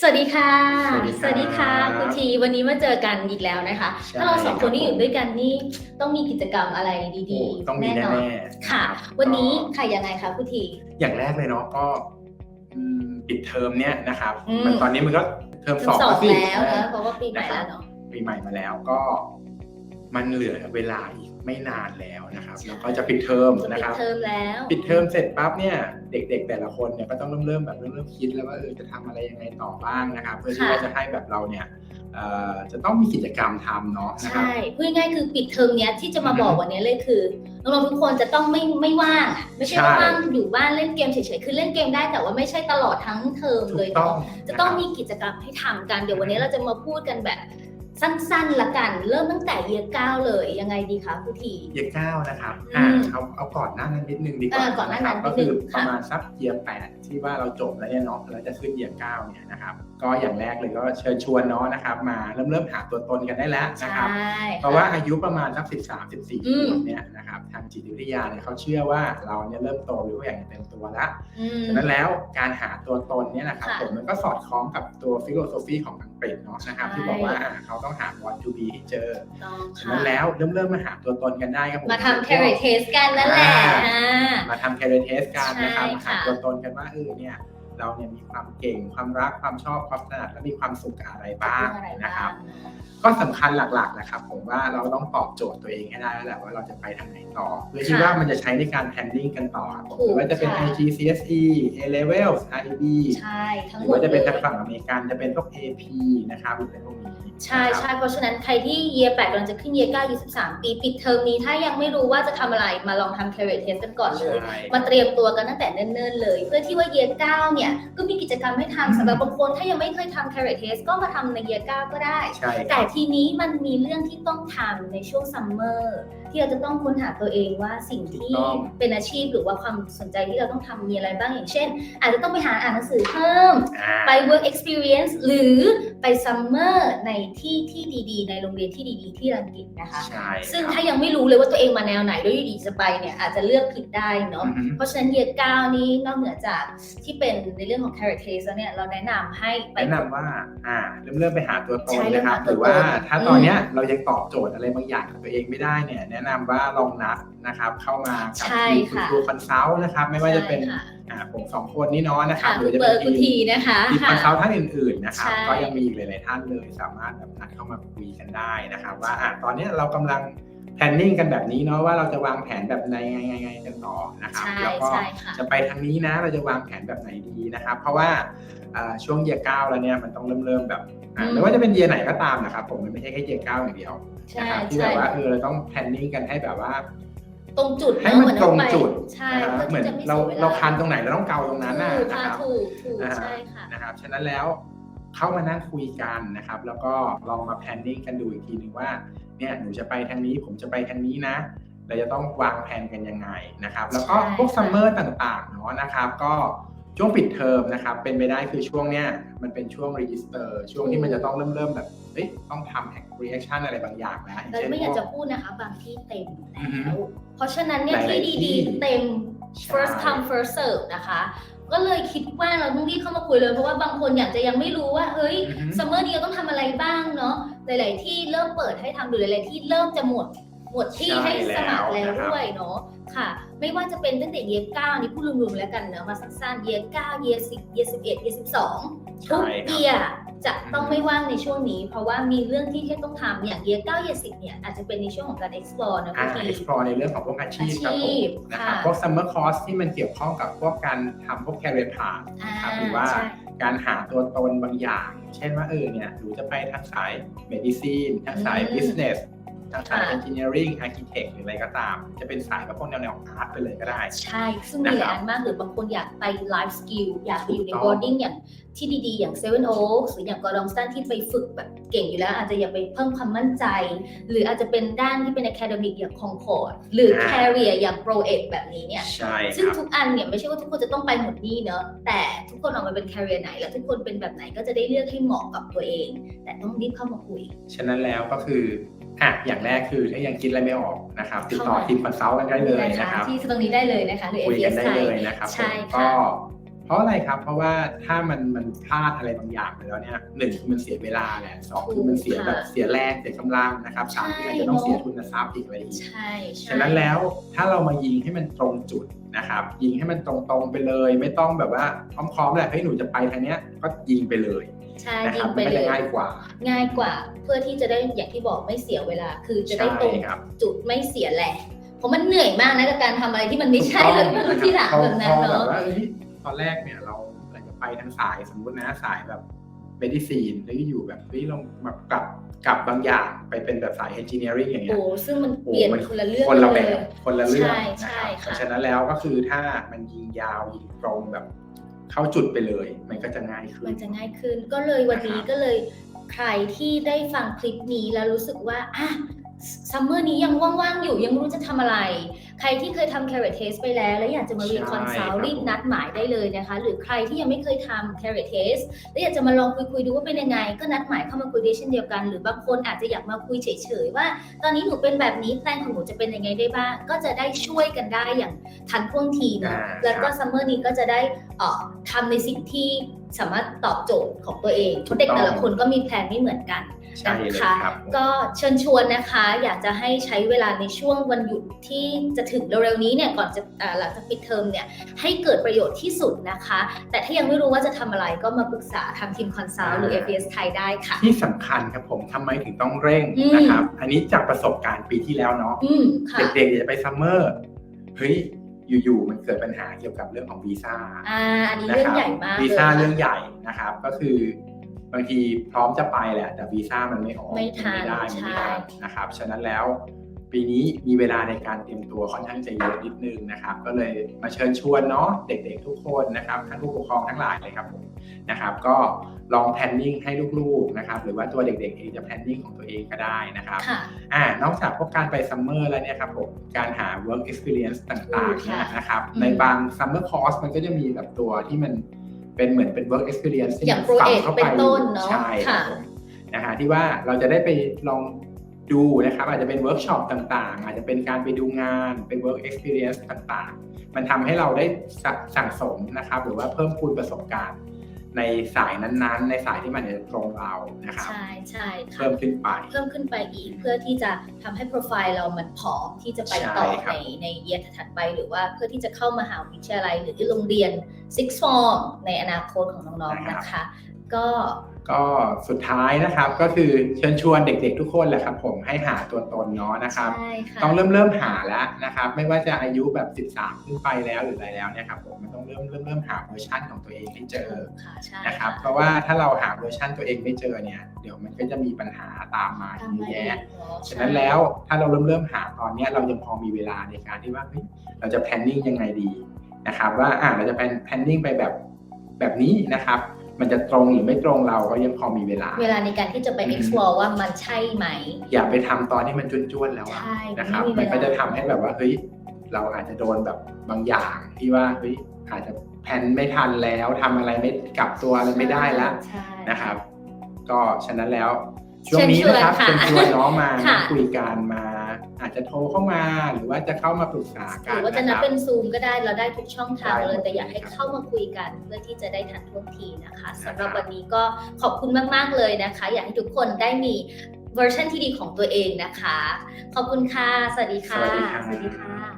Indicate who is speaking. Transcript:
Speaker 1: สวัสดีค่ะ
Speaker 2: สวัสดีครับ
Speaker 1: คุณทีวันนี้มาเจอกันอีกแล้วนะคะ
Speaker 2: ใช่
Speaker 1: ถ้าเราสองคนที่
Speaker 2: ครับ
Speaker 1: อยู่ด้วยกันนี่ต้องมีกิจกรรมอะไรดี
Speaker 2: โอ้ต้องมี
Speaker 1: แน่
Speaker 2: แน่
Speaker 1: นอน
Speaker 2: ๆ
Speaker 1: ค่ะ
Speaker 2: รับ
Speaker 1: วันนี้
Speaker 2: ก็
Speaker 1: ค่ะยังไงคะคุณที
Speaker 2: อย่างแรกเลยเนาะก็อืมปิดเทอมเนี่ยนะครับ
Speaker 1: อืม
Speaker 2: มันตอนนี้มันก็เทอม
Speaker 1: เท
Speaker 2: ส
Speaker 1: อ
Speaker 2: อ
Speaker 1: ม
Speaker 2: ง
Speaker 1: สอง
Speaker 2: สิ
Speaker 1: แล้ว
Speaker 2: เอ
Speaker 1: นะ
Speaker 2: อ
Speaker 1: เพราะว่าปีใหม่แล้วเนาะ
Speaker 2: ปีใหม่มาแล้วก็ มันเหลือเวลาอีก ไม่นานแล้วนะครับ
Speaker 1: ใช่
Speaker 2: แล้วก็จะปิดเทอม
Speaker 1: จะ
Speaker 2: นะ
Speaker 1: ปิ
Speaker 2: ค
Speaker 1: ด
Speaker 2: รับ
Speaker 1: เทอมแล้ว
Speaker 2: ปิดเทอมเสร็จปั๊บเนี่ยเด็ก ๆ แต่ละคนเนี่ยก็ต้องเริ่มเริ่มแบบเริ่มเริ่มคิดแล้วว่าเออจะทำอะไรยังไงต่อบ้างนะครับ เพื่อที่ว่าจะให้แบบเราเนี่ยเอ่อจะต้องมีกิจกรรมทำเนาะนะครับ
Speaker 1: ใช่พูดง่ายๆคือปิดเทอมเนี้ยที่จะมา
Speaker 2: อือฮึ
Speaker 1: บอกวันนี้เลยคือน้องๆทุกคนจะต้องไม่ไม่ว่างอะไม่ใช่ว่า
Speaker 2: ใช่
Speaker 1: ว่างอยู่บ้านเล่นเกมเฉยๆคือเล่นเกมได้แต่ว่าไม่ใช่ตลอดทั้งเทอม
Speaker 2: ถู
Speaker 1: เล
Speaker 2: ก
Speaker 1: ย
Speaker 2: ต้อ
Speaker 1: เนาะ
Speaker 2: ง
Speaker 1: จะต้อง
Speaker 2: นครับ
Speaker 1: มีกิจกรรมให้ทำกันเดี๋ยววันนี้เราจะมาพูดกันแบบ สั้นๆละกัน เริ่มตั้งแต่เยียเก้าเลยยังไงดีคะคุณที
Speaker 2: เยียเก้านะครับ
Speaker 1: อืม
Speaker 2: อ่าเอาเอาก่อนหน้านั้นนิดนึงดีกว่า
Speaker 1: เออก่อนหน้านั้นะ
Speaker 2: ครับ
Speaker 1: นิดนึ
Speaker 2: ก็
Speaker 1: ง
Speaker 2: คือ
Speaker 1: ค่ะ
Speaker 2: ประมาณสักเยียแปดที่ว่าเราจบแล้วเนี่ยเนาะแล้วจะขึ้นเยียเก้าเนี่ยนะครับก็อย่างแรกเลยก็เชิญชวนเนาะนะครับ มาเริ่มเริ่มหาตัวตนกันได้แล้ว
Speaker 1: ใช่
Speaker 2: นะครับ
Speaker 1: ค่
Speaker 2: เพราะว่าอายุประมาณสักสิบสามสิบสี่
Speaker 1: อืม
Speaker 2: เนี่ยนะครับทางจิตวิทยาเนี่ยเขาเชื่อว่าเราเนี่ยเริ่มโตรู้อย่างเต็มตัวแล้ว
Speaker 1: อืม
Speaker 2: ฉะนั้นแล้วการหาตัวตนเนี่ยนะครับ
Speaker 1: ค่ะ
Speaker 2: ผมมันก็สอดคล้องกับตัวฟิโลโซฟีของอัง กฤษเนาะนะครับ
Speaker 1: ใช่
Speaker 2: ที่บอกว่าอ่าเขาต้องหา what to be ให้เจอ
Speaker 1: ต้อง
Speaker 2: ฉะ
Speaker 1: ค่ะ
Speaker 2: นั้นแล้วเริ่มเริ่มมาหาตัวตนกันได้ครับผม
Speaker 1: มาทำ carrot test กันนั่นแหละ
Speaker 2: อ่า
Speaker 1: อ่า
Speaker 2: มาทำ career test กันนะครับ
Speaker 1: ใช่
Speaker 2: มาหา
Speaker 1: ค่ะ
Speaker 2: ตัวตนกันว่าเออเนี่ย เราเนี่ยมีความเก่ง ความรักความชอบความถนัดและมีความสุขกับอะไรบ้าง
Speaker 1: เรื่องอะไร
Speaker 2: นะค
Speaker 1: บ้า
Speaker 2: รั
Speaker 1: ง
Speaker 2: บก็สำคัญหลักๆนะครับ ผมว่าเราต้องตอบโจทย์ตัวเองให้ได้แล้วแหละว่าเราจะไปทางไหนต่อเพื่อที่
Speaker 1: ค่ะ
Speaker 2: ว่ามันจะใช้ในการ planning กันต่อครับผม
Speaker 1: ถูก
Speaker 2: หรือว่าจะเป็น
Speaker 1: ค่ะ
Speaker 2: IGCSE A level IB
Speaker 1: ใช่ทั้
Speaker 2: ห
Speaker 1: ง
Speaker 2: รื
Speaker 1: ห
Speaker 2: อ
Speaker 1: มด
Speaker 2: ว่าจะ
Speaker 1: เล
Speaker 2: เป็นทาง
Speaker 1: ย
Speaker 2: ฝั่งอเมริกันจะเป็นพวก AP นะครับหรืออะไรพวกนี้
Speaker 1: ใช่
Speaker 2: นะครับ
Speaker 1: ใช่เพราะฉะนั้นใครที่เยียแปดกำลังจะขึ้นเยียเก้ายี่สิบสามปีปิดเทอมนี้ถ้ายังไม่รู้ว่าจะทำอะไรมาลองทำ carrot test กันก่อนเลย
Speaker 2: ใช่
Speaker 1: มาเตรียมตัวกันตั้งแต่เนิ่นๆเลย เพื่อที่ว่าเยียเก้าเนี่ยก็มีกิจกรรมให้
Speaker 2: อืม
Speaker 1: ทำสำหรับบางคนถ้ายังไม่เคยทำ carrot test ก็มาทำในเยียเก้าก็ได้
Speaker 2: ใช่ค
Speaker 1: แต่
Speaker 2: รับ
Speaker 1: ทีนี้มันมีเรื่องที่ต้องทำในช่วงซัมเมอร์ ที่เราจะต้องค้นหาตัวเองว่าสิ่งที่
Speaker 2: ถูกต้อง
Speaker 1: เป็นอาชีพหรือว่าความสนใจที่เราต้องทำมีอะไรบ้างอย่างเช่น อาจจะต้องไปหาอ่านหนังสือเพิ่ม
Speaker 2: อ่า
Speaker 1: ไป work experience หรือไปซัมเมอร์ในที่ที่ดีๆ ในโรงเรียนที่ดีๆ ที่อังกฤษนะคะ
Speaker 2: ใช่
Speaker 1: ซึ่ง
Speaker 2: ครับ
Speaker 1: ถ้ายังไม่รู้เลยว่าตัวเองมาแนวไหนแล้วอยู่ดีจะไปเนี่ยอาจจะเลือกผิดได้เนาะ
Speaker 2: อือฮึ
Speaker 1: เพราะฉะนั้นเยียเก้านี้นอกเหนือจากที่เป็นในเรื่องของ character test แล้วเนี่ยเราแนะนำให้ไป
Speaker 2: แนะนำว่าอ่าเริ่มเริ่มไปหาตัวตน
Speaker 1: ใช่เริ่ม
Speaker 2: นะครับ
Speaker 1: หา
Speaker 2: ห
Speaker 1: ตัว
Speaker 2: รือว่า
Speaker 1: ตน
Speaker 2: ถ้าตอนเนี้ยเรายังตอบโจทย์อะไรบางอย่างกับตัวเองไม่ได้เนี่ยแนะนำว่าลองนัดนะครับ เข้ามากับ
Speaker 1: ใช่
Speaker 2: ทีมคุณ
Speaker 1: ค่ะ
Speaker 2: ครูคอนซัลท์นะครับ ไม่ว่าจะเป็น
Speaker 1: ใช่ค่ะ
Speaker 2: อ่าผมสองคนนี่เนาะนะครั
Speaker 1: ค่ะ
Speaker 2: บห
Speaker 1: คุ
Speaker 2: รื
Speaker 1: ณ
Speaker 2: อจะ
Speaker 1: เบิ
Speaker 2: เป็น
Speaker 1: ร์ดคุณ
Speaker 2: ที
Speaker 1: ที
Speaker 2: ม
Speaker 1: นะคะ
Speaker 2: ทีมค
Speaker 1: ค่ะ
Speaker 2: อนซัลท์ท่านอื่น ๆ นะครับ
Speaker 1: ใช่
Speaker 2: ก็ยังมีอีกหลาย ๆ ท่านเลยสามารถแบบนัดเข้ามาคุยกันได้นะครับ ว่าอะตอนเนี้ยเรากำลัง planning กันแบบนี้เนาะว่าเราจะวางแผนแบบไหนไงไงไงกันต่อนะครับ
Speaker 1: ใช่
Speaker 2: แล้วก็
Speaker 1: ใช่ค่ะ
Speaker 2: จะไปทางนี้นะเราจะวางแผนแบบไหนดีนะครับ เพราะว่าอ่าช่วงเยียเก้าแล้วเนี่ยมันต้องเริ่มเริ่มแบบอ่า
Speaker 1: อืม
Speaker 2: ไม่ว่าจะเป็นเยียไหนก็ตามนะครับผมมันไม่ใช่แค่เยียเก้าอย่างเดียว
Speaker 1: ใช่
Speaker 2: นะครับที่
Speaker 1: ใช่
Speaker 2: แบบว่าเออเราต้อง planning กันให้แบบว่า
Speaker 1: ตรงจุด
Speaker 2: ให้
Speaker 1: เนอะ
Speaker 2: มัน
Speaker 1: เหมือน
Speaker 2: ตรง
Speaker 1: ไป
Speaker 2: จุด
Speaker 1: ใช่
Speaker 2: นะค
Speaker 1: เพื่
Speaker 2: รับเหมือน
Speaker 1: ที่จะไม่
Speaker 2: เรา
Speaker 1: สียวล
Speaker 2: เราคันตรงไหนเราต้องเกาตรงนั้นนะ
Speaker 1: ถูก
Speaker 2: นะ
Speaker 1: ค่ะ
Speaker 2: ครับ
Speaker 1: ถูกถูก
Speaker 2: อ่า
Speaker 1: ใช่ค่ะ
Speaker 2: นะครับฉะนั้นแล้วเข้ามานั่งคุยกันนะครับ แล้วก็ลองมา planning กันดูอีกทีหนึ่งว่าเนี่ยหนูจะไปทางนี้ผมจะไปทางนี้นะเราจะต้องวางแผนกันยังไงนะครับ แล้วก็
Speaker 1: ใช่
Speaker 2: พวก
Speaker 1: ค่ะ
Speaker 2: ซัมเมอร์ต่างๆเนาะนะครับ ก็ช่วงปิดเทอมนะครับ เป็นไปได้คือช่วงเนี้ยมันเป็นช่วงรีจิสเตอร์ช่วงที่มันจะต้องเริ่มเริ่มๆแบบ เฮ้ยต้องทำ reaction อะไรบางอย่างแล้วอย่าง
Speaker 1: แต่
Speaker 2: เช่น
Speaker 1: ไม่อยาก
Speaker 2: พว
Speaker 1: จะพูดนะคะ บางที่เต็ม
Speaker 2: อือฮึ
Speaker 1: แล้วเพราะฉะนั้นเนี่ย
Speaker 2: หลา
Speaker 1: ที่
Speaker 2: ยๆที่
Speaker 1: ดีๆ เต็ม
Speaker 2: ใช่
Speaker 1: first come first serve นะคะ ก็เลยคิดว่าเราต้องรีบเข้ามาคุยเลย เพราะว่าบางคนอยากจะยังไม่รู้ว่า เฮ้ย
Speaker 2: อือฮึ
Speaker 1: ซัมเมอร์นี้เราต้องทำอะไรบ้างเนาะหลาย ๆ ที่เริ่มเปิดให้ทำหรือหลาย ๆ ที่เริ่มจะหมดหมดที่
Speaker 2: ใช่
Speaker 1: ให้สมัครแล้ว
Speaker 2: แล้วนะครับ
Speaker 1: ด้วยเนาะค่ะ ไม่ว่าจะเป็นตั้งแต่เยียเก้านี่พูดรวมๆแล้วกันเนาะมาสั้นๆเยียเก้าเยียสิบเยียสิบเอ็ดเยียสิบสองทุก
Speaker 2: ใช่ครับ
Speaker 1: เยีย จะต้องไม่ว่างในช่วงนี้ เพราะว่ามีเรื่องที่ให้ต้องทำอย่างเยียเก้าเยียสิบเนี่ยอาจจะเป็นในช่วงของการ explore นะ
Speaker 2: อ่า
Speaker 1: พี่ที
Speaker 2: explore ในเรื่องของพวกอาชีพครับผ
Speaker 1: อาชี
Speaker 2: ม
Speaker 1: พ
Speaker 2: นะครับ
Speaker 1: ค่ะ
Speaker 2: พวก summer course ที่มันเกี่ยวข้องกับพวกการทำพวก career path นะครับหรือว่า
Speaker 1: ใช่
Speaker 2: การหาตัวตนบางอย่าง เช่นว่าเออเนี่ยหนูจะไปทางสาย medicine ทางสาย
Speaker 1: อืม
Speaker 2: business ทางสาย
Speaker 1: ค่ะ
Speaker 2: engineering architect หรืออะไรก็ตาม จะเป็นสายแบบพวกแนวแนวอาร์ตไปเลยก็ได้
Speaker 1: ใช่ ซึ่งมีหลาย
Speaker 2: นะครับ
Speaker 1: อันมากหรือบางคนอยากไป life skill อยากไปอยู่ใน
Speaker 2: ถูกต้อง
Speaker 1: boarding อย่างที่ดีๆ อย่าง Seven Oaks หรืออย่างกอร์ดองสตันที่ไปฝึกแบบเก่งอยู่แล้ว อาจจะอยากไปเพิ่มความมั่นใจ หรืออาจจะเป็นด้านที่เป็น academic อย่าง Concord หรือ
Speaker 2: อ่า
Speaker 1: career อย่าง Pro Ed แบบนี้เนี่ย
Speaker 2: ใช่
Speaker 1: ซึ่ง
Speaker 2: ครับ
Speaker 1: ทุกอันเนี่ยไม่ใช่ว่าทุกคนจะต้องไปหมดนี่เนอะแต่ทุกคนออกมาเป็น career ไหน แล้วทุกคนเป็นแบบไหนก็จะได้เลือกให้เหมาะกับตัวเอง แต่ต้องรีบเข้ามาคุย
Speaker 2: ฉะนั้นแล้วก็คือ อะอย่างแรกคือถ้ายังคิดอะไรไม่ออกนะครับ ติดต่อ
Speaker 1: เข้ามา
Speaker 2: ทีมคอนซัลท์กันได้เลย
Speaker 1: นะ
Speaker 2: นะคะครับ
Speaker 1: ที่ตรงนี้ได้เลยนะคะหรือ
Speaker 2: คุยกั
Speaker 1: APS
Speaker 2: นได้
Speaker 1: ไทย
Speaker 2: เลยนะครับ
Speaker 1: ใช่
Speaker 2: ผม
Speaker 1: ค่ะ
Speaker 2: ก็พราะอะไรครับ เพราะว่าถ้ามันมันพลาดอะไรบางอย่างไปแล้วเนี่ยหนึ่งคือมันเสียเวลาแหละสองคือมันเสียแบบเสียแรงเสียกำลังนะครับสามคืออาจจะต้องเสียทุนทรัพย์อีกอะไรอีก
Speaker 1: ใช่ใช่
Speaker 2: ฉะนั้นแล้วถ้าเรามายิงให้มันตรงจุดนะครับ ยิงให้มันตรงๆไปเลย ไม่ต้องแบบว่าพร้อมๆแหละเฮ้ยหนูจะไปทางเนี้ยก็ยิงไปเลย
Speaker 1: ใช่
Speaker 2: นะค
Speaker 1: ยิ
Speaker 2: รับ
Speaker 1: งไป
Speaker 2: มันก็
Speaker 1: เล
Speaker 2: จะ
Speaker 1: ย
Speaker 2: ง่ายกว่า
Speaker 1: ง่ายกว่าเพื่อที่จะได้อย่างที่บอกไม่เสียเวลา คือจะได้ตรง
Speaker 2: ใช่ครับ
Speaker 1: จุดไม่เสียแหละเพราะมันเหนื่อยมากนะกับการทำอะไรที่มันไม่ใช่เลยไม่รู้ที่หลังแบบนั้น
Speaker 2: พอ
Speaker 1: เนาะ
Speaker 2: แบบว่าเอ้ยตอนแรกเนี่ยเราเราจะไปทางสายสมมตินะสายแบบเมดิซีนแล้วอยู่แบบเฮ้ยลองแบบกลับกลับบางอย่างไปเป็นแบบสายเอนจิเนียริงอย่างเงี้
Speaker 1: โอ้
Speaker 2: ย
Speaker 1: ซึ่งมัน
Speaker 2: โอ้
Speaker 1: เปลี่ยน
Speaker 2: มัน
Speaker 1: คนละเรื่อง
Speaker 2: คนละ
Speaker 1: เล
Speaker 2: แบ
Speaker 1: ย
Speaker 2: บคนละเรื่อง
Speaker 1: ใช่
Speaker 2: นะ
Speaker 1: ใช่
Speaker 2: ครับเพ
Speaker 1: ค่ะ
Speaker 2: ราะฉะนั้นแล้วก็คือถ้ามันยิงยาวยิงตรงแบบ เข้าจุดไปเลย มันก็จะง่ายขึ้น
Speaker 1: มันจะง่ายขึ้น ก็เลยวันนี้
Speaker 2: นะครับ
Speaker 1: ก็เลยใครที่ได้ฟังคลิปนี้แล้วรู้สึกว่าอะซัมเมอร์นี้ยังว่างๆอยู่ยังไม่รู้จะทำอะไร ใครที่เคยทำ carrot test ไปแล้ว แล้วอยากจะมา reconcile รีบนัดหมายได้เลยนะคะ หรือใครที่ยังไม่เคยทำ carrot test แล้วอยากจะมาลองคุยคุยๆดูว่าเป็นยังไง ก็นัดหมายเข้ามาคุยได้เช่นเดียวกัน หรือบางคนอาจจะอยากมาคุยเฉยๆว่า ตอนนี้หนูเป็นแบบนี้แพลนของหนูจะเป็นยังไงได้บ้าง ก็จะได้ช่วยกันได้อย่างทันท่วงทีเนอะ
Speaker 2: อ่า
Speaker 1: แล้วก็
Speaker 2: ครับ
Speaker 1: ซัมเมอร์นี้ก็จะได้เอ่อทำในสิ่งที่สามารถตอบโจทย์ของตัวเองเพราะเด็กแต่ละคนก็มีแพลนไม่เหมือนกัน
Speaker 2: ใช่เลย
Speaker 1: นะคะ
Speaker 2: ครับผม
Speaker 1: ก็เชิญชวนนะคะ อยากจะให้ใช้เวลาในช่วงวันหยุดที่จะถึงเร็วๆนี้เนี่ยก่อนจะอ่าหลังจากปิดเทอมเนี่ยให้เกิดประโยชน์ที่สุดนะคะ แต่ถ้ายังไม่รู้ว่าจะทำอะไรก็มาปรึกษาทางทีมคอนซัลท์หรือ FS ไทยได้ค่ะ
Speaker 2: ที่สำคัญครับผมทำไมถึงต้องเร่ง
Speaker 1: อืม
Speaker 2: นะครับ อันนี้จากประสบการณ์ปีที่แล้วเนาะ
Speaker 1: อืมค่ะ
Speaker 2: เด็กๆจะไปซัมเมอร์เฮ้ยอยู่ๆมันเกิดปัญหาเกี่ยวกับเรื่องของวีซ่า
Speaker 1: อ่าอันนี้
Speaker 2: นะ
Speaker 1: เรื่อ
Speaker 2: ค
Speaker 1: ง
Speaker 2: รับ
Speaker 1: ใหญ่มาก
Speaker 2: วี
Speaker 1: เลย
Speaker 2: ซ่า
Speaker 1: ค่ะ
Speaker 2: เรื่องใหญ่นะครับ ก็คือบางทีพร้อมจะไปแหละ แต่วีซ่ามันไม่ออก
Speaker 1: ไม่ทัน
Speaker 2: ไม่ได้มันไม่
Speaker 1: ใช่
Speaker 2: ทันนะครับ ฉะนั้นแล้ว ปีนี้มีเวลาในการเตรียมตัวค่อนข้างจะเยอะนิดนึงนะครับ ก็เลยมาเชิญชวนเนาะเด็กๆทุกคนนะครับท่านผู้ปกครองทั้งหลายเลยครับผมนะครับก็ลองแพลนนิ่งให้ลูกๆนะครับหรือว่าตัวเด็กๆเองจะแพลนนิ่งของตัวเองก็ได้นะครับ
Speaker 1: ค่ะ
Speaker 2: อ่านอกจากพวกการไปซัมเมอร์แล้วเนี่ยครับผมการหา work experience ต่างๆเนี่ยนะครับ
Speaker 1: อืม
Speaker 2: ในบาง summer course มันก็จะมีแบบตัวที่มันเป็นเหมือนเป็น work experience ที่
Speaker 1: อย่าง
Speaker 2: มัน
Speaker 1: Pro
Speaker 2: ฝัง
Speaker 1: Ed
Speaker 2: เข้า
Speaker 1: เป็
Speaker 2: ไป
Speaker 1: นต้นเนาะ
Speaker 2: ใช่ครั
Speaker 1: ค่ะ
Speaker 2: บผมนะฮะที่ว่าเราจะได้ไปลอง ดูนะครับอาจจะเป็นเวิร์กช็อปต่างๆ อาจจะเป็นการไปดูงานเป็น work experience ต่างๆ มันทำให้เราได้สะสั่งสมนะครับ หรือว่าเพิ่มพูนประสบการณ์ ในสายนั้นๆ ในสายที่มันจะตรงเรานะครับ
Speaker 1: ใช่ใช่ค่ะ
Speaker 2: เพิ่มขึ้นไป
Speaker 1: เพิ่มขึ้นไปอีกเพื่อที่จะทำให้โปรไฟล์เรามันผอมที่จะไปต่อ
Speaker 2: ใช่ครั
Speaker 1: ใน
Speaker 2: บ
Speaker 1: ในเยียถัดไป หรือว่าเพื่อที่จะเข้ามหาวิทยาลัยหรือโรงเรียน Six Form ในอนาคตของน้องๆนะคะ ก็
Speaker 2: ก็สุดท้ายนะครับก็คือเชิญชวนเด็กๆทุกคนแหละครับ ผมให้หาตัวตนเนาะนะครับ
Speaker 1: ใช่ค่ะ
Speaker 2: ต้องเริ่มเริ่มหาแล้วนะครับ ไม่ว่าจะอายุแบบ 13 ขึ้นไปแล้วหรืออะไรแล้วเนี่ยครับผมมันต้องเริ่มเริ่มเริ่มหาเวอร์ชันของตัวเองให้เจอ
Speaker 1: ค่ะใช่
Speaker 2: นะครับ เพ
Speaker 1: ค่ะ
Speaker 2: ราะว่าถ้าเราหาเวอร์ชันตัวเองไม่เจอเนี่ยเดี๋ยวมันก็จะมีปัญหาตามมา
Speaker 1: ตาม
Speaker 2: เยอะ
Speaker 1: มาเอง
Speaker 2: แยะ
Speaker 1: เนาะ
Speaker 2: ฉะนั้นแล้วถ้าเราเริ่มเริ่มหาตอนเนี้ยเรายังพอมีเวลาในการที่ว่าเฮ้ยเราจะ planning ยังไงดีนะครับ ว่าอ่าเราจะ plan planning ไปแบบแบบนี้นะครับ มันจะตรงหรือไม่ตรงเราก็ยังพอมีเวลา
Speaker 1: เวลาในการที่จะไป
Speaker 2: อือฮึ
Speaker 1: explore ว่ามันใช่ไหม
Speaker 2: อย่าไปทำตอนที่มันจวนๆแล้วอะ
Speaker 1: ใช่
Speaker 2: นะครับ
Speaker 1: ไม่มีเวลามั
Speaker 2: มันก็จะทำให้แบบว่าเฮ้ยเราอาจจะโดนแบบบางอย่างที่ว่าเฮ้ยอาจจะแพลนไม่ทันแล้วทำอะไรไม่กลับตัวอะไรไม่ได้ละ
Speaker 1: ใช่
Speaker 2: นะครับ ก็ฉะนั้นแล้วช่วงนี้นะครับ
Speaker 1: เชิ
Speaker 2: เชิ
Speaker 1: ญ
Speaker 2: ญ
Speaker 1: ช
Speaker 2: ช
Speaker 1: ว
Speaker 2: วนน
Speaker 1: ค่ะ
Speaker 2: น้องมา
Speaker 1: ค่ะ
Speaker 2: คุยกันมา อาจจะโทรเข้ามาหรือว่าจะเข้ามาปรึกษา
Speaker 1: ห
Speaker 2: กัน
Speaker 1: รือว่าจะ
Speaker 2: นะ
Speaker 1: นั
Speaker 2: ค
Speaker 1: บ
Speaker 2: รับ
Speaker 1: เป็นซูมก็ได้เราได้ทุกช่องทาง
Speaker 2: ได้หมด
Speaker 1: เลย แต่อยากให้
Speaker 2: ครับ
Speaker 1: เข้ามาคุยกัน เพื่อที่จะได้ทันท่วงทีนะคะสำหรับ
Speaker 2: นะครับ
Speaker 1: วันนี้ก็ขอบคุณมาก ๆ เลยนะคะ อยากให้ทุกคนได้มีเวอร์ชันที่ดีของตัวเองนะคะ ขอบคุณค่ะ สวัสดีค่ะ
Speaker 2: สวัสดีครับ
Speaker 1: สวัสดีค่ะ